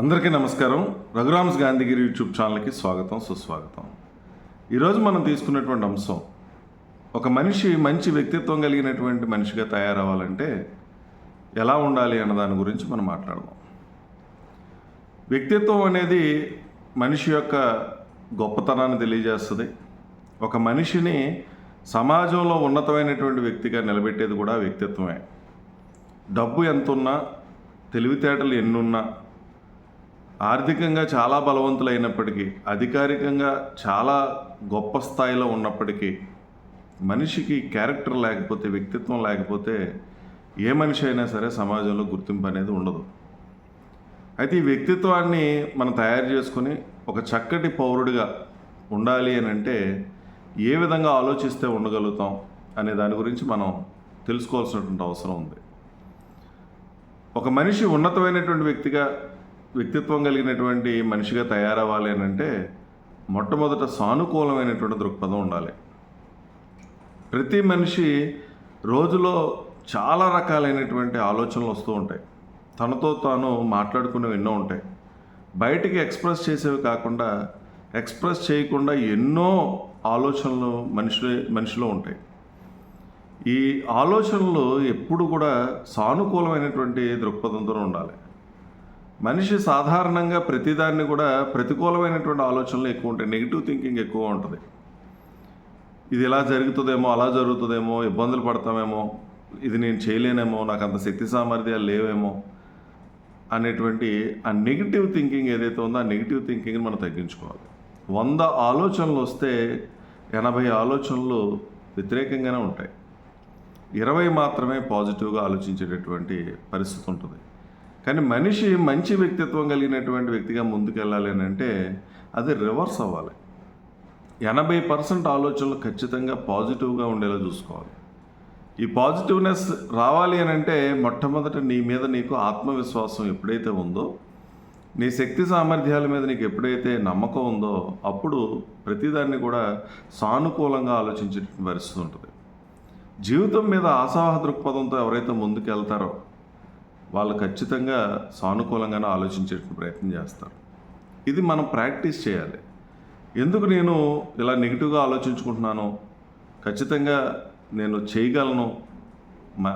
అందరికీ నమస్కారం. రఘురామ్స్ గాంధీగిరి యూట్యూబ్ ఛానల్కి స్వాగతం సుస్వాగతం. ఈరోజు మనం తీసుకున్నటువంటి అంశం ఒక మనిషి మంచి వ్యక్తిత్వం కలిగినటువంటి మనిషిగా తయారవ్వాలంటే ఎలా ఉండాలి అన్న దాని గురించి మనం మాట్లాడదాం. వ్యక్తిత్వం అనేది మనిషి యొక్క గొప్పతనాన్ని తెలియజేస్తుంది. ఒక మనిషిని సమాజంలో ఉన్నతమైనటువంటి వ్యక్తిగా నిలబెట్టేది కూడా వ్యక్తిత్వమే. డబ్బు ఎంతున్నా తెలివితేటలు ఎన్నున్నా ఆర్థికంగా చాలా బలవంతులైనప్పటికీ అధికారికంగా చాలా గొప్ప స్థాయిలో ఉన్నప్పటికీ మనిషికి క్యారెక్టర్ లేకపోతే వ్యక్తిత్వం లేకపోతే ఏ మనిషి అయినా సరే సమాజంలో గుర్తింపు అనేది ఉండదు. అయితే ఈ వ్యక్తిత్వాన్ని మనం తయారు చేసుకుని ఒక చక్కటి పౌరుడిగా ఉండాలి అని అంటే ఏ విధంగా ఆలోచిస్తే ఉండగలుగుతాం అనే దాని గురించి మనం తెలుసుకోవాల్సినటువంటి అవసరం ఉంది. ఒక మనిషి ఉన్నతమైనటువంటి వ్యక్తిగా వ్యక్తిత్వం కలిగినటువంటి మనిషిగా తయారవ్వాలి అని అంటే మొట్టమొదట సానుకూలమైనటువంటి దృక్పథం ఉండాలి. ప్రతి మనిషి రోజులో చాలా రకాలైనటువంటి ఆలోచనలు వస్తూ ఉంటాయి. తనతో తాను మాట్లాడుకునేవి ఎన్నో ఉంటాయి. బయటికి ఎక్స్ప్రెస్ చేసేవి కాకుండా ఎక్స్ప్రెస్ చేయకుండా ఎన్నో ఆలోచనలు మనిషి మనిషిలో ఉంటాయి. ఈ ఆలోచనలు ఎప్పుడు కూడా సానుకూలమైనటువంటి దృక్పథంతో ఉండాలి. మనిషి సాధారణంగా ప్రతిదాన్ని కూడా ప్రతికూలమైనటువంటి ఆలోచనలు ఎక్కువ ఉంటాయి. నెగిటివ్ థింకింగ్ ఎక్కువ ఉంటుంది. ఇది ఇలా జరుగుతుందేమో అలా జరుగుతుందేమో ఇబ్బందులు పడతామేమో ఇది నేను చేయలేనేమో నాకు అంత శక్తి సామర్థ్యాలు లేవేమో అనేటువంటి ఆ నెగిటివ్ థింకింగ్ ఏదైతే ఉందో ఆ నెగిటివ్ థింకింగ్ని మనం తగ్గించుకోవాలి. వంద ఆలోచనలు వస్తే ఎనభై ఆలోచనలు వ్యతిరేకంగానే ఉంటాయి. ఇరవై మాత్రమే పాజిటివ్గా ఆలోచించేటటువంటి పరిస్థితి ఉంటుంది. కానీ మనిషి మంచి వ్యక్తిత్వం కలిగినటువంటి వ్యక్తిగా ముందుకెళ్ళాలి అని అంటే అది రివర్స్ అవ్వాలి. ఎనభై పర్సెంట్ ఆలోచనలు ఖచ్చితంగా పాజిటివ్గా ఉండేలా చూసుకోవాలి. ఈ పాజిటివ్నెస్ రావాలి అని అంటే మొట్టమొదట నీ మీద నీకు ఆత్మవిశ్వాసం ఎప్పుడైతే ఉందో నీ శక్తి సామర్థ్యాల మీద నీకు ఎప్పుడైతే నమ్మకం ఉందో అప్పుడు ప్రతిదాన్ని కూడా సానుకూలంగా ఆలోచించే పరిస్థితి ఉంటుంది. జీవితం మీద ఆశావాహ దృక్పథంతో ఎవరైతే ముందుకు వెళ్తారో వాళ్ళు ఖచ్చితంగా సానుకూలంగానే ఆలోచించే ప్రయత్నం చేస్తారు. ఇది మనం ప్రాక్టీస్ చేయాలి. ఎందుకు నేను ఇలా నెగిటివ్గా ఆలోచించుకుంటున్నాను ఖచ్చితంగా నేను చేయగలను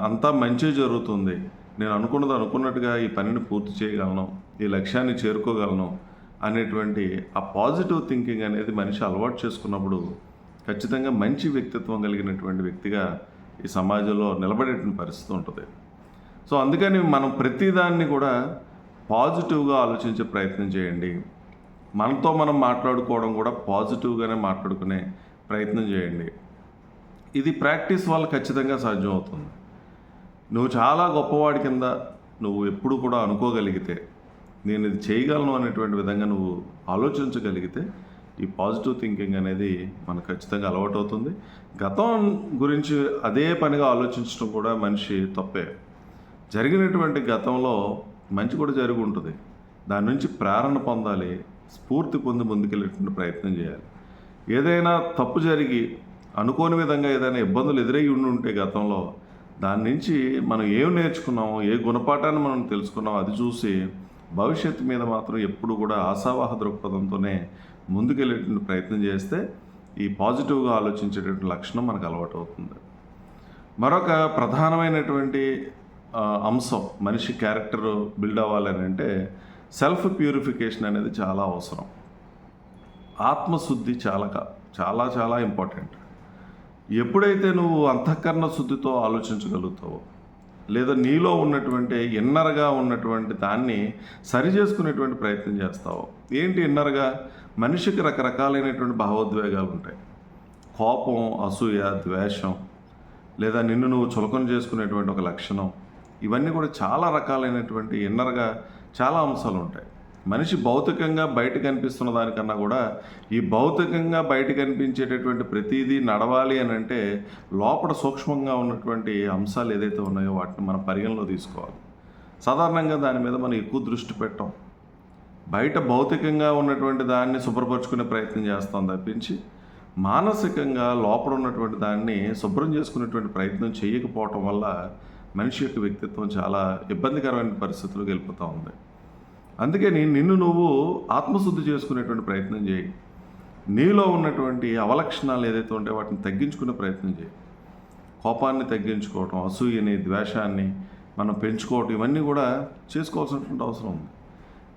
అంతా మంచి జరుగుతుంది. నేను అనుకున్నది అనుకున్నట్టుగా ఈ పనిని పూర్తి చేయగలను ఈ లక్ష్యాన్ని చేరుకోగలను అనేటువంటి ఆ పాజిటివ్ థింకింగ్ అనేది మనిషి అలవాటు చేసుకున్నప్పుడు ఖచ్చితంగా మంచి వ్యక్తిత్వం కలిగినటువంటి వ్యక్తిగా ఈ సమాజంలో నిలబడేటువంటి పరిస్థితి ఉంటుంది. సో అందుకని మనం ప్రతిదాన్ని కూడా పాజిటివ్గా ఆలోచించే ప్రయత్నం చేయండి. మనతో మనం మాట్లాడుకోవడం కూడా పాజిటివ్గానే మాట్లాడుకునే ప్రయత్నం చేయండి. ఇది ప్రాక్టీస్ వల్ల ఖచ్చితంగా సాధ్యం అవుతుంది నువ్వు చాలా గొప్పవాడి కింద నువ్వు ఎప్పుడు కూడా అనుకోగలిగితే నేను ఇది చేయగలను అనేటువంటి విధంగా నువ్వు ఆలోచించగలిగితే ఈ పాజిటివ్ థింకింగ్ అనేది మనకు ఖచ్చితంగా అలవాటు అవుతుంది గతం గురించి అదే పనిగా ఆలోచించడం కూడా మనిషి తప్పే. జరిగినటువంటి గతంలో మంచి కూడా జరిగి ఉంటుంది. దాని నుంచి ప్రేరణ పొందాలి స్ఫూర్తి పొంది ముందుకెళ్ళేటువంటి ప్రయత్నం చేయాలి. ఏదైనా తప్పు జరిగి అనుకోని విధంగా ఏదైనా ఇబ్బందులు ఎదురై ఉండి ఉంటే గతంలో దాని నుంచి మనం ఏం నేర్చుకున్నామో ఏ గుణపాఠాన్ని మనం తెలుసుకున్నామో అది చూసి భవిష్యత్తు మీద మాత్రం ఎప్పుడు కూడా ఆశావాహ దృక్పథంతోనే ముందుకెళ్ళేటువంటి ప్రయత్నం చేస్తే ఈ పాజిటివ్గా ఆలోచించేటటువంటి లక్షణం మనకు అలవాటు అవుతుంది. మరొక ప్రధానమైనటువంటి అంశం మనిషి క్యారెక్టర్ బిల్డ్ అవ్వాలని అంటే సెల్ఫ్ ప్యూరిఫికేషన్ అనేది చాలా అవసరం. ఆత్మశుద్ధి చాలా చాలా చాలా ఇంపార్టెంట్. ఎప్పుడైతే నువ్వు అంతఃకరణ శుద్ధితో ఆలోచించగలుగుతావో లేదా నీలో ఉన్నటువంటి ఇన్నర్గా ఉన్నటువంటి దాన్ని సరి చేసుకునేటువంటి ప్రయత్నం చేస్తావు ఏంటి ఇన్నర్గా? మనిషికి రకరకాలైనటువంటి భావోద్వేగాలు ఉంటాయి. కోపం అసూయ ద్వేషం లేదా నిన్ను నువ్వు చులకన చేసుకునేటువంటి ఒక లక్షణం ఇవన్నీ కూడా చాలా రకాలైనటువంటి ఇన్నర్గా చాలా అంశాలు ఉంటాయి మనిషి భౌతికంగా బయట కనిపిస్తున్న దానికన్నా కూడా ఈ భౌతికంగా బయట కనిపించేటటువంటి ప్రతిదీ నడవాలి అని అంటే లోపల సూక్ష్మంగా ఉన్నటువంటి అంశాలు ఏదైతే ఉన్నాయో వాటిని మనం పరిగణలో తీసుకోవాలి. సాధారణంగా దాని మీద మనం ఎక్కువ దృష్టి పెట్టాం. బయట భౌతికంగా ఉన్నటువంటి దాన్ని శుభ్రపరచుకునే ప్రయత్నం చేస్తాం తప్పించి మానసికంగా లోపల ఉన్నటువంటి దాన్ని శుభ్రం చేసుకునేటువంటి ప్రయత్నం చేయకపోవటం వల్ల మనిషి యొక్క వ్యక్తిత్వం చాలా ఇబ్బందికరమైన పరిస్థితులకు వెళ్ళిపోతూ ఉంది. అందుకని నిన్ను నువ్వు ఆత్మశుద్ధి చేసుకునేటువంటి ప్రయత్నం చేయి. నీలో ఉన్నటువంటి అవలక్షణాలు ఏదైతే ఉంటే వాటిని తగ్గించుకునే ప్రయత్నం చేయి. కోపాన్ని తగ్గించుకోవటం అసూయని ద్వేషాన్ని మనం పెంచుకోవటం ఇవన్నీ కూడా చేసుకోవాల్సినటువంటి అవసరం ఉంది.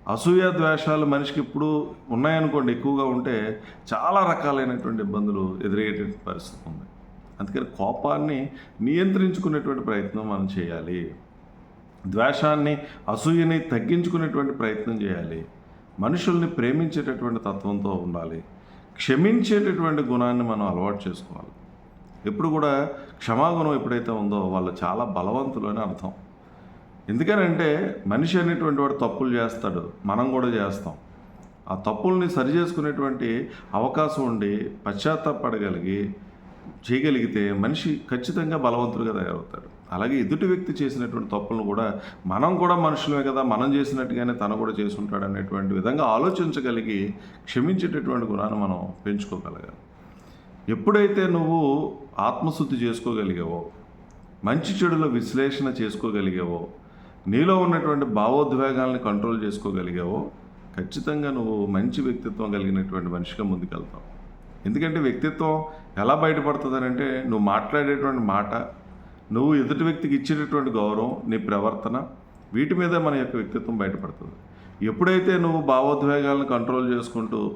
అసూయ ద్వేషాలు మనిషికి ఇప్పుడు ఉన్నాయనుకోండి ఎక్కువగా ఉంటే చాలా రకాలైనటువంటి ఇబ్బందులు ఎదురయ్యేటువంటి పరిస్థితి ఉంది. అందుకని కోపాన్ని నియంత్రించుకునేటువంటి ప్రయత్నం మనం చేయాలి. ద్వేషాన్ని అసూయని తగ్గించుకునేటువంటి ప్రయత్నం చేయాలి. మనుషుల్ని ప్రేమించేటటువంటి తత్వంతో ఉండాలి. క్షమించేటటువంటి గుణాన్ని మనం అలవాటు చేసుకోవాలి. ఎప్పుడు కూడా క్షమాగుణం ఎప్పుడైతే ఉందో వాళ్ళు చాలా బలవంతులు అని అర్థం. ఎందుకనంటే మనిషి అనేటువంటి వాడు తప్పులు చేస్తాడు. మనం కూడా చేస్తాం. ఆ తప్పుల్ని సరి చేసుకునేటువంటి అవకాశం ఉండి పశ్చాత్తాపడగలిగి చేయగలిగితే మనిషి ఖచ్చితంగా బలవంతుడుగా తయారవుతాడు. అలాగే ఎదుటి వ్యక్తి చేసినటువంటి తప్పులను కూడా మనం కూడా మనుషులమే కదా మనం చేసినట్టుగానే తను కూడా చేసుకుంటాడు అనేటువంటి విధంగా ఆలోచించగలిగి క్షమించేటటువంటి గుణాన్ని మనం పెంచుకోగలగాలి. ఎప్పుడైతే నువ్వు ఆత్మశుద్ధి చేసుకోగలిగావో మంచి చెడుల విశ్లేషణ చేసుకోగలిగావో నీలో ఉన్నటువంటి భావోద్వేగాలను కంట్రోల్ చేసుకోగలిగావో ఖచ్చితంగా నువ్వు మంచి వ్యక్తిత్వం కలిగినటువంటి మనిషిగా ముందుకెళ్తావు. ఎందుకంటే వ్యక్తిత్వం ఎలా బయటపడుతుంది అంటే నువ్వు మాట్లాడేటువంటి మాట నువ్వు ఎదుటి వ్యక్తికి ఇచ్చేటటువంటి గౌరవం నీ ప్రవర్తన వీటి మీద మన యొక్క వ్యక్తిత్వం బయటపడుతుంది. ఎప్పుడైతే నువ్వు భావోద్వేగాలను కంట్రోల్ చేసుకుంటూ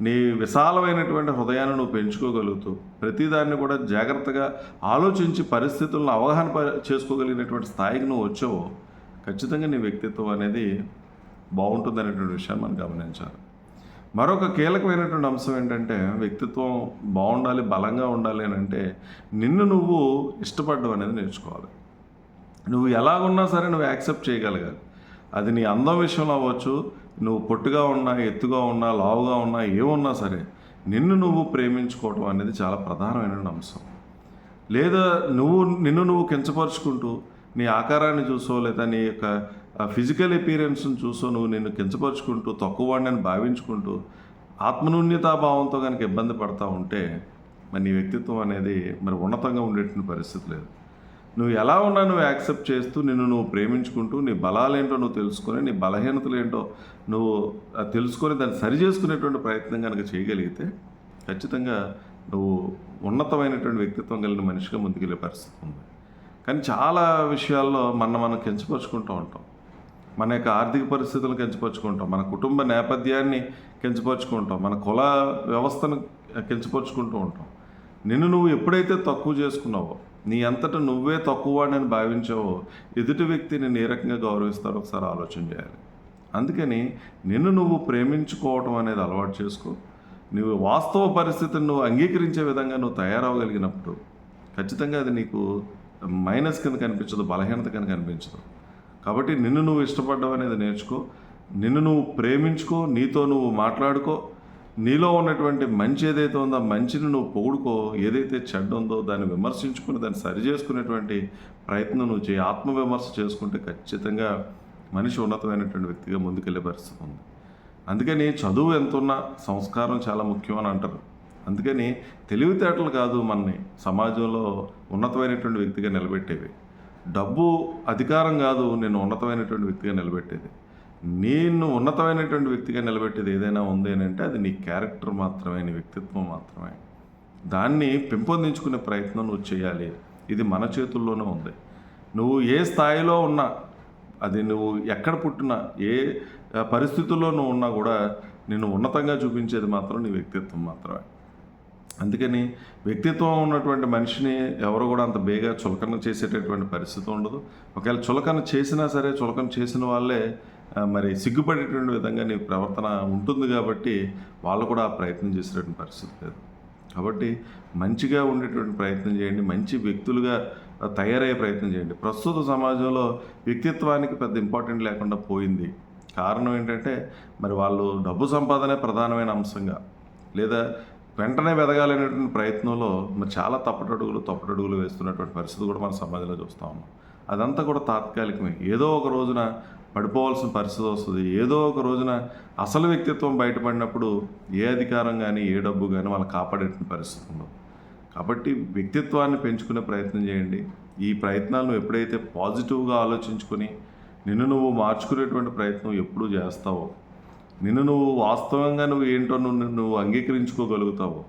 నీ విశాలమైనటువంటి హృదయాన్ని నువ్వు పెంచుకోగలుగుతూ ప్రతిదాన్ని కూడా జాగ్రత్తగా ఆలోచించి పరిస్థితులను అవగాహన ప- చేసుకోగలిగినటువంటి స్థాయికి నువ్వు వచ్చావో ఖచ్చితంగా నీ వ్యక్తిత్వం అనేది బాగుంటుందనేటువంటి విషయాన్ని మనం గమనించాలి. మరొక కీలకమైనటువంటి అంశం ఏంటంటే వ్యక్తిత్వం బాగుండాలి బలంగా ఉండాలి అని అంటే నిన్ను నువ్వు ఇష్టపడడం అనేది నేర్చుకోవాలి. నువ్వు ఎలాగున్నా సరే నువ్వు యాక్సెప్ట్ చేయగలగాలి. అది నీ అందం విషయంలో అవ్వచ్చు నువ్వు పొట్టుగా ఉన్నా ఎత్తుగా ఉన్నా లావుగా ఉన్నా ఏమున్నా సరే నిన్ను నువ్వు ప్రేమించుకోవడం అనేది చాలా ప్రధానమైన అంశం. లేదా నువ్వు నిన్ను నువ్వు కించపరుచుకుంటూ నీ ఆకారాన్ని చూసో లేదా నీ యొక్క ఫిజికల్ ఎపీరియన్స్ని చూసో నువ్వు నిన్ను కించపరుచుకుంటూ తక్కువ వాడిని భావించుకుంటూ ఆత్మన్యూన్యతాభావంతో కనుక ఇబ్బంది పడతా ఉంటే మరి నీ వ్యక్తిత్వం అనేది మరి ఉన్నతంగా ఉండేటువంటి పరిస్థితి లేదు. నువ్వు ఎలా ఉన్నా నువ్వు యాక్సెప్ట్ చేస్తూ నిన్ను నువ్వు ప్రేమించుకుంటూ నీ బలాలేంటో నువ్వు తెలుసుకొని నీ బలహీనతలు ఏంటో నువ్వు తెలుసుకొని దాన్ని సరి చేసుకునేటువంటి ప్రయత్నం కనుక చేయగలిగితే ఖచ్చితంగా నువ్వు ఉన్నతమైనటువంటి వ్యక్తిత్వం కలిగిన మనిషిగా ముందుకెళ్ళే పరిస్థితి ఉంది. కానీ చాలా విషయాల్లో మన మనం కించపరుచుకుంటూ ఉంటాం. మన యొక్క ఆర్థిక పరిస్థితులను కించపరుచుకుంటాం మన కుటుంబ నేపథ్యాన్ని కించపరుచుకుంటాం మన కుల వ్యవస్థను కించపరుచుకుంటూ ఉంటాం. నిన్ను నువ్వు ఎప్పుడైతే తక్కువ చేసుకున్నావో నీ అంతటా నువ్వే తక్కువ అని భావించావో ఎదుటి వ్యక్తి నేను ఏ రకంగా గౌరవిస్తారో ఒకసారి ఆలోచన చేయాలి. అందుకని నిన్ను నువ్వు ప్రేమించుకోవటం అనేది అలవాటు చేసుకో. నువ్వు వాస్తవ పరిస్థితిని నువ్వు అంగీకరించే విధంగా నువ్వు తయారవగలిగినప్పుడు ఖచ్చితంగా అది నీకు మైనస్ కింద కనిపించదు బలహీనత కింద కనిపించదు. కాబట్టి నిన్ను నువ్వు ఇష్టపడ్డావు అనేది నేర్చుకో. నిన్ను నువ్వు ప్రేమించుకో నీతో నువ్వు మాట్లాడుకో. నీలో ఉన్నటువంటి మంచి ఏదైతే ఉందో మంచిని నువ్వు పొగుడుకో ఏదైతే చెడ్డ ఉందో దాన్ని విమర్శించుకుని దాన్ని సరి చేసుకునేటువంటి ప్రయత్నం నువ్వు చేయి. ఆత్మవిమర్శ చేసుకుంటే ఖచ్చితంగా మనిషి ఉన్నతమైనటువంటి వ్యక్తిగా ముందుకెళ్ళే పరిస్థితి ఉంది. అందుకని చదువు ఎంతున్నా సంస్కారం చాలా ముఖ్యం అని అంటారు. అందుకని తెలివితేటలు కాదు మనని సమాజంలో ఉన్నతమైనటువంటి వ్యక్తిగా నిలబెట్టేవి. డబ్బు అధికారం కాదు నేను ఉన్నతమైనటువంటి వ్యక్తిగా నిలబెట్టేది. నేను ఉన్నతమైనటువంటి వ్యక్తిగా నిలబెట్టేది ఏదైనా ఉంది అని అంటే అది నీ క్యారెక్టర్ మాత్రమే నీ వ్యక్తిత్వం మాత్రమే. దాన్ని పెంపొందించుకునే ప్రయత్నం నువ్వు చేయాలి. ఇది మన చేతుల్లోనే ఉంది. నువ్వు ఏ స్థాయిలో ఉన్నా అది నువ్వు ఎక్కడ పుట్టినా ఏ పరిస్థితుల్లో నువ్వు ఉన్నా కూడా నిన్ను ఉన్నతంగా చూపించేది మాత్రం నీ వ్యక్తిత్వం మాత్రమే. అందుకని వ్యక్తిత్వం ఉన్నటువంటి మనిషిని ఎవరు కూడా అంత బేగా చులకన చేసేటటువంటి పరిస్థితి ఉండదు. ఒకవేళ చులకన చేసినా సరే చులకన చేసిన వాళ్ళే మరి సిగ్గుపడేటువంటి విధంగా నీ ప్రవర్తన ఉంటుంది కాబట్టి వాళ్ళు కూడా ఆ ప్రయత్నం చేసేటువంటి పరిస్థితి లేదు. కాబట్టి మంచిగా ఉండేటువంటి ప్రయత్నం చేయండి మంచి వ్యక్తులుగా తయారయ్యే ప్రయత్నం చేయండి. ప్రస్తుత సమాజంలో వ్యక్తిత్వానికి పెద్ద ఇంపార్టెంట్ లేకుండా పోయింది. కారణం ఏంటంటే మరి వాళ్ళు డబ్బు సంపాదనే ప్రధానమైన అంశంగా లేదా వెంటనే వెదగాలనేటువంటి ప్రయత్నంలో మరి చాలా తప్పటడుగులు తప్పటడుగులు వేస్తున్నటువంటి పరిస్థితి కూడా మన సమాజంలో చూస్తూ ఉన్నాం. అదంతా కూడా తాత్కాలికమే. ఏదో ఒక రోజున పడిపోవాల్సిన పరిస్థితి వస్తుంది. ఏదో ఒక రోజున అసలు వ్యక్తిత్వం బయటపడినప్పుడు ఏ అధికారం కానీ ఏ డబ్బు కానీ వాళ్ళు కాపాడేటువంటి పరిస్థితి ఉండదు. కాబట్టి వ్యక్తిత్వాన్ని పెంచుకునే ప్రయత్నం చేయండి. ఈ ప్రయత్నాలను ఎప్పుడైతే పాజిటివ్గా ఆలోచించుకొని నిన్ను నువ్వు మార్చుకునేటువంటి ప్రయత్నం ఎప్పుడూ చేస్తావో నిన్ను నువ్వు వాస్తవంగా నువ్వు ఏంటో నువ్వు నువ్వు అంగీకరించుకోగలుగుతావు.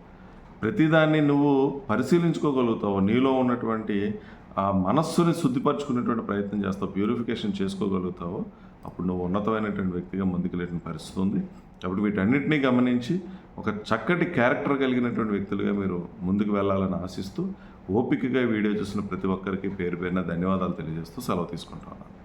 ప్రతిదాన్ని నువ్వు పరిశీలించుకోగలుగుతావు. నీలో ఉన్నటువంటి ఆ మనస్సుని శుద్ధిపరచుకునేటువంటి ప్రయత్నం చేస్తావు. ప్యూరిఫికేషన్ చేసుకోగలుగుతావు. అప్పుడు నువ్వు ఉన్నతమైనటువంటి వ్యక్తిగా ముందుకు పరిస్థితి ఉంది. కాబట్టి వీటన్నిటినీ గమనించి ఒక చక్కటి క్యారెక్టర్ కలిగినటువంటి వ్యక్తులుగా మీరు ముందుకు వెళ్ళాలని ఆశిస్తూ ఓపికగా వీడియో చూసిన ప్రతి ఒక్కరికి పేరు పేరున ధన్యవాదాలు తెలియజేస్తూ సెలవు తీసుకుంటున్నాను.